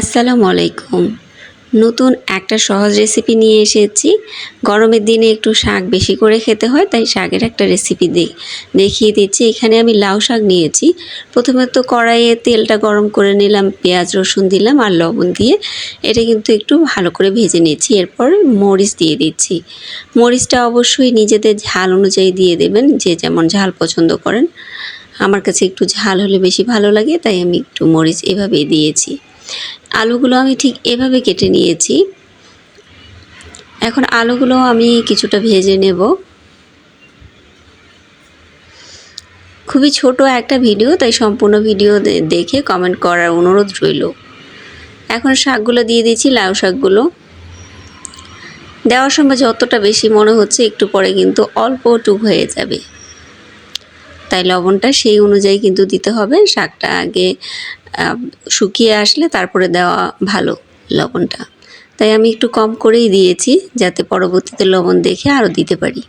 আসসালামু আলাইকুম। নতুন একটা সহজ রেসিপি নিয়ে এসেছি। গরমের দিনে একটু শাক বেশি করে খেতে হয়, তাই শাকের একটা রেসিপি দেখিয়ে দিচ্ছি, এখানে আমি লাউ শাক নিয়েছি। প্রথমে তো কড়াইয়ে তেলটা গরম করে নিলাম, পেঁয়াজ, রসুন দিলাম আর লবণ দিয়ে এটা কিন্তু একটু ভালো করে ভেজে নিচ্ছি। এরপর মরিচ দিয়ে দিচ্ছি। মরিচটা অবশ্যই নিজেদের ঝাল অনুযায়ী দিয়ে দেবেন, যে যেমন ঝাল পছন্দ করেন। আমার কাছে একটু ঝাল হলে বেশি ভালো লাগে, তাই আমি একটু মরিচ এভাবেই দিয়েছি। আলুগুলো আমি ঠিক এভাবে কেটে নিয়েছি। এখন আলুগুলো আমি কিছুটা ভেজে নেব। খুবই ছোট একটা ভিডিও, তাই সম্পূর্ণ ভিডিও দেখে কমেন্ট করার অনুরোধ রইল। এখন শাকগুলো দিয়ে দিয়েছি, লাউ শাকগুলো। দেওয়ার সময় যতটা বেশি মনে হচ্ছে, একটু পরে কিন্তু অল্প টুক হয়ে যাবে। তাই লবণটা সেই অনুযায়ী কিন্তু দিতে হবে। শাকটা আগে শুকিয়ে আসলে তারপরে দেওয়া ভালো লবণটা। তাই আমি একটু কম করেই দিয়েছি যাতে পরবর্তীতে লবণ দেখে আরও দিতে পারি।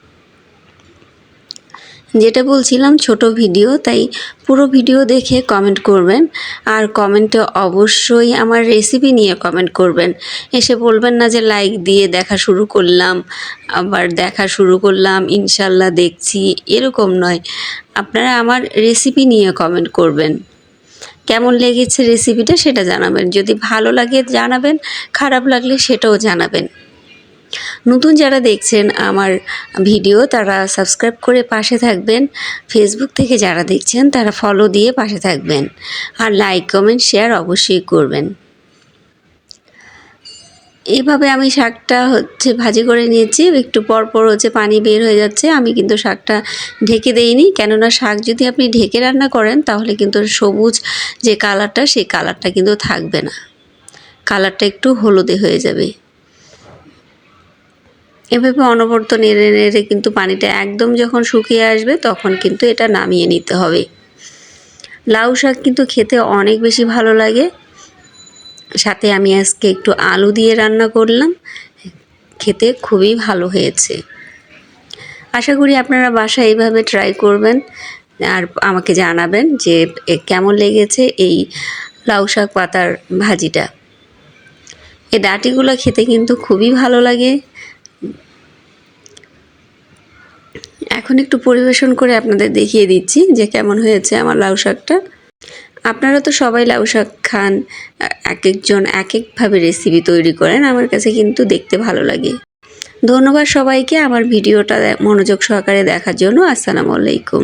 যেটা বলছিলাম, ছোট ভিডিও, তাই পুরো ভিডিও দেখে কমেন্ট করবেন। আর কমেন্টে অবশ্যই আমার রেসিপি নিয়ে কমেন্ট করবেন। এসে বলবেন না যে লাইক দিয়ে দেখা শুরু করলাম, আবার দেখা শুরু করলাম, ইনশাল্লাহ দেখছি, এরকম নয়। আপনারা আমার রেসিপি নিয়ে কমেন্ট করবেন। কেমন লেগেছে রেসিপিটা সেটা জানাবেন। যদি ভালো লাগে জানাবেন, খারাপ লাগলে সেটাও জানাবেন। নতুন যারা দেখছেন আমার ভিডিও, তারা সাবস্ক্রাইব করে পাশে থাকবেন। ফেসবুক থেকে যারা দেখছেন, তারা ফলো দিয়ে পাশে থাকবেন। আর লাইক কমেন্ট শেয়ার অবশ্যই করবেন। এইভাবে আমি শাকটা হচ্ছে ভাজি করে নিয়েছি। একটু পর পর হচ্ছে পানি বের হয়ে যাচ্ছে। আমি কিন্তু শাকটা ঢেকে দেইনি। কেননা শাক যদি আপনি ঢেকে রান্না করেন, তাহলে কিন্তু সবুজ যে কালারটা, সেই কালারটা কিন্তু থাকবে না। কালারটা একটু হলুদে হয়ে যাবে। এভাবে অনবর্ত নেড়ে নেড়ে কিন্তু পানিটা একদম যখন শুকিয়ে আসবে তখন কিন্তু এটা নামিয়ে নিতে হবে। লাউ শাক কিন্তু খেতে অনেক বেশি ভালো লাগে। সাথে আমি আজকে একটু আলু দিয়ে রান্না করলাম। খেতে খুবই ভালো হয়েছে। আশা করি আপনারা বাসায় এইভাবে ট্রাই করবেন আর আমাকে জানাবেন যে কেমন লেগেছে এই লাউ শাক পাতার ভাজিটা। এই ডাটিগুলো খেতে কিন্তু খুবই ভালো লাগে। এখন একটু পরিবেশন করে আপনাদের দেখিয়ে দিচ্ছি যে কেমন হয়েছে আমার লাউ শাকটা। আপনারা তো সবাই লাউ শাক খান, এক একজন এক একভাবে রেসিপি তৈরি করেন, আমার কাছে কিন্তু দেখতে ভালো লাগে। ধন্যবাদ সবাইকে আমার ভিডিওটা মনোযোগ সহকারে দেখার জন্য। আসসালামু আলাইকুম।